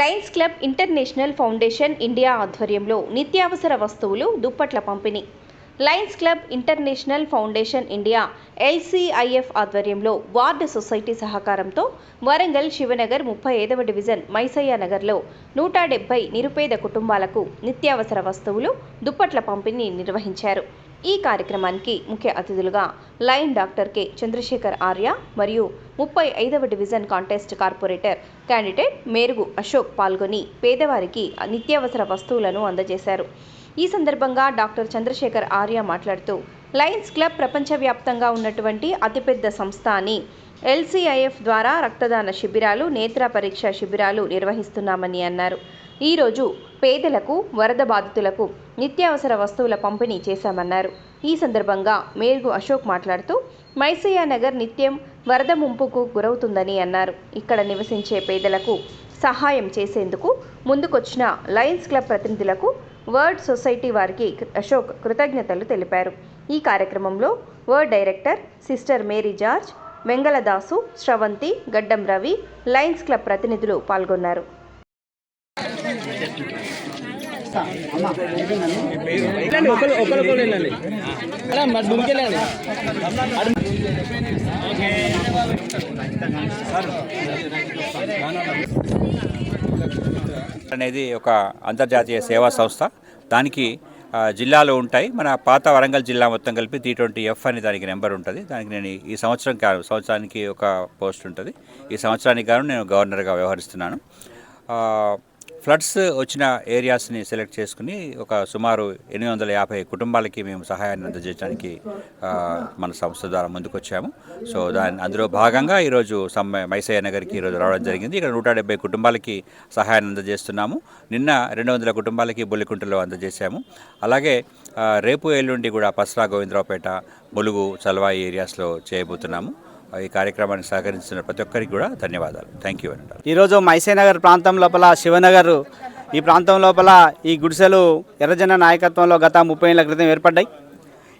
Lions Club International Foundation India ఆధ్వర్యంలో నిత్యావసర వస్తువులు దుప్పట్ల పంపిణీ. Lions Club International Foundation India LCIF ఆధ్వర్యంలో వార్డు సొసైటీ సహకారంతో వరంగల్ శివనగర్ ముప్పై ఐదవ డివిజన్ మైసయ్య నగర్లో నూట డెబ్బై నిరుపేద కుటుంబాలకు నిత్యావసర వస్తువులు దుప్పట్ల పంపిణీ నిర్వహించారు. ఈ కార్యక్రమానికి ముఖ్య అతిథులుగా Lion doctor K. Chandrashekar Arya మరియు ముప్పై ఐదవ division contest corporator candidate Merugu Ashok పాల్గొని పేదవారికి నిత్యావసర వస్తువులను అందజేశారు. ఈ సందర్భంగా డాక్టర్ చంద్రశేఖర్ ఆర్య మాట్లాడుతూ లయన్స్ క్లబ్ ప్రపంచవ్యాప్తంగా ఉన్నటువంటి అతిపెద్ద సంస్థ అని ఎల్సీఐఎఫ్ ద్వారా రక్తదాన శిబిరాలు నేత్ర పరీక్ష శిబిరాలు నిర్వహిస్తున్నామని అన్నారు. ఈరోజు పేదలకు వరద బాధితులకు నిత్యావసర వస్తువుల పంపిణీ చేశామన్నారు. ఈ సందర్భంగా మేరుగు అశోక్ మాట్లాడుతూ మైసయ్య నగర్ నిత్యం వరద ముంపుకు గురవుతుందని అన్నారు. ఇక్కడ నివసించే పేదలకు సహాయం చేసేందుకు ముందుకొచ్చిన లయన్స్ క్లబ్ ప్రతినిధులకు వర్డ్ సొసైటీ వారికి అశోక్ కృతజ్ఞతలు తెలిపారు. ఈ కార్యక్రమంలో Word director sister Mary George Vengaladasu Sravanthi Gaddam Ravi Lions club ప్రతినిధులు పాల్గొన్నారు. ఒకరు ఒకరు ఒకరు వెళ్ళండి అలా మరి ముందుకెళ్ళండి అనేది ఒక అంతర్జాతీయ సేవా సంస్థ. దానికి జిల్లాలో ఉంటాయి. మన పాత వరంగల్ జిల్లా మొత్తం కలిపి టీ ట్వంటీ ఎఫ్ అని దానికి నెంబర్ ఉంటుంది. దానికి నేను ఈ సంవత్సరం కాను సంవత్సరానికి ఒక పోస్ట్ ఉంటుంది. ఈ సంవత్సరానికి గాను నేను గవర్నర్గా వ్యవహరిస్తున్నాను. ఫ్లడ్స్ వచ్చిన ఏరియాస్ని సెలెక్ట్ చేసుకుని ఒక సుమారు ఎనిమిది వందల యాభై కుటుంబాలకి మేము సహాయాన్ని అందజేయడానికి మన సంస్థ ద్వారా ముందుకొచ్చాము. సో దాని అందులో భాగంగా ఈరోజు సమ్మ మైసయ్య నగర్కి ఈరోజు రావడం జరిగింది. ఇక్కడ నూట డెబ్బై కుటుంబాలకి సహాయాన్ని అందజేస్తున్నాము. నిన్న రెండు వందల కుటుంబాలకి బొల్లికుంటలో అందజేశాము. అలాగే రేపు ఎల్లుండి కూడా పసరా గోవిందరావుపేట ములుగు చల్వాయి ఏరియాస్లో చేయబోతున్నాము. ఈ కార్యక్రమానికి సహకరించిన ప్రతి ఒక్కరికి కూడా ధన్యవాదాలు. థ్యాంక్ యూ అంటారు. ఈరోజు మైసేనగర్ ప్రాంతం లోపల శివనగర్ ఈ ప్రాంతం లోపల ఈ గుడిసెలు ఎర్రజన నాయకత్వంలో గత ముప్పై ఏళ్ళ క్రితం ఏర్పడ్డాయి.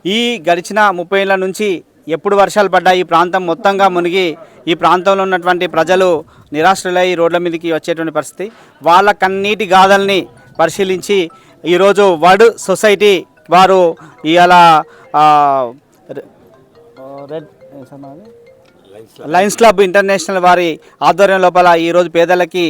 ఈ గడిచిన ముప్పై ఏళ్ళ నుంచి ఎప్పుడు వర్షాలు పడ్డాయి ఈ ప్రాంతం మొత్తంగా మునిగి ఈ ప్రాంతంలో ఉన్నటువంటి ప్రజలు నిరాశ్రులై రోడ్ల మీదకి వచ్చేటువంటి పరిస్థితి. వాళ్ళ కన్నీటి గాథల్ని పరిశీలించి ఈరోజు వర్డ్ సొసైటీ వారు ఇవాళ రెడ్ లయన్స్ క్లబ్ ఇంటర్నేషనల్ వారి ఆధ్వర్యం లోపల ఈరోజు పేదలకి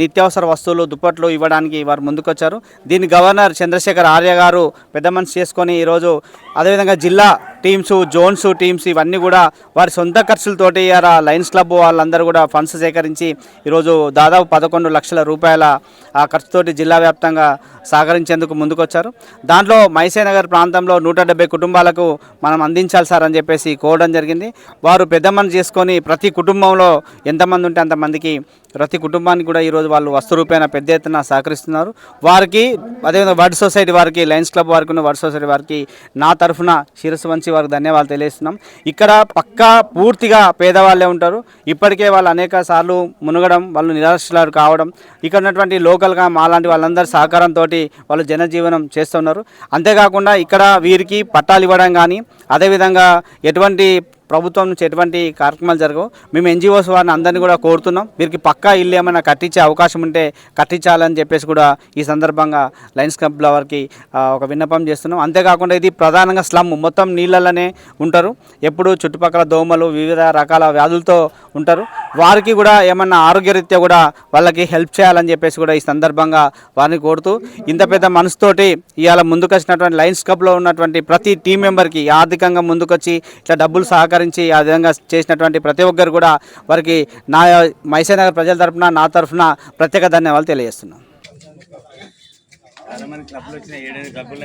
నిత్యావసర వస్తువులు దుప్పట్లు ఇవ్వడానికి వారు ముందుకొచ్చారు. దీన్ని గవర్నర్ చంద్రశేఖర్ ఆర్య గారు పెద్ద మనిషి చేసుకొని ఈరోజు అదేవిధంగా జిల్లా టీమ్స్ జోన్స్ టీమ్స్ ఇవన్నీ కూడా వారి సొంత ఖర్చులతోటి ఇవాళ లయన్స్ క్లబ్ వాళ్ళందరూ కూడా ఫండ్స్ సేకరించి ఈరోజు దాదాపు పదకొండు లక్షల రూపాయల ఆ ఖర్చుతోటి జిల్లా వ్యాప్తంగా సహకరించేందుకు ముందుకొచ్చారు. దాంట్లో మైసేనగర్ ప్రాంతంలో నూట డెబ్బై కుటుంబాలకు మనం అందించాలి సార్ అని చెప్పేసి కోవడం జరిగింది. వారు పెద్ద చేసుకొని ప్రతి కుటుంబంలో ఎంతమంది ఉంటే అంతమందికి ప్రతి కుటుంబానికి కూడా ఈరోజు వాళ్ళు వస్తు రూపేణ పెద్ద ఎత్తున సహకరిస్తున్నారు. వారికి అదేవిధంగా వర్డ్ సొసైటీ వారికి లయన్స్ క్లబ్ వారికి వర్డ్ సొసైటీ వారికి నా తరఫున శిరస్సు వంచి వారికి ధన్యవాదాలు తెలియజేస్తున్నాం. ఇక్కడ పక్కా పూర్తిగా పేదవాళ్ళే ఉంటారు. ఇప్పటికే వాళ్ళు అనేక సార్లు మునగడం వాళ్ళు నిరాశలు కావడం ఇక్కడ ఉన్నటువంటి లోకల్గా మాలాంటి వాళ్ళందరి సహకారంతో వాళ్ళు జనజీవనం చేస్తున్నారు. అంతేకాకుండా ఇక్కడ వీరికి పట్టాలు ఇవ్వడం కానీ అదేవిధంగా ఎటువంటి ప్రభుత్వం నుంచి ఎటువంటి కార్యక్రమాలు జరగవు. మేము ఎన్జిఓస్ వారిని అందరినీ కూడా కోరుతున్నాం. వీరికి పక్కా ఇల్లు ఏమైనా కట్టించే అవకాశం ఉంటే కట్టించాలని చెప్పేసి కూడా ఈ సందర్భంగా లయన్స్ క్లబ్ వారికి ఒక విన్నపం చేస్తున్నాం. అంతేకాకుండా ఇది ప్రధానంగా స్లమ్. మొత్తం నీళ్ళలోనే ఉంటారు. ఎప్పుడు చుట్టుపక్కల దోమలు వివిధ రకాల వ్యాధులతో ఉంటారు. వారికి కూడా ఏమన్నా ఆరోగ్యరీత్యా కూడా వాళ్ళకి హెల్ప్ చేయాలని చెప్పేసి కూడా ఈ సందర్భంగా వారిని కోరుతూ ఇంత పెద్ద మనసుతోటి ఇవాళ ముందుకొచ్చినటువంటి లయన్స్ కప్లో ఉన్నటువంటి ప్రతి టీం మెంబర్కి ఆర్థికంగా ముందుకొచ్చి ఇట్లా డబ్బులు సహకరించి ఆ విధంగా చేసినటువంటి ప్రతి ఒక్కరు కూడా వారికి నా మైసూర్ ప్రజల తరఫున నా తరఫున ప్రత్యేక ధన్యవాదాలు తెలియజేస్తున్నాను. క్లబ్లు వచ్చిన ఏడేడు క్లబ్లు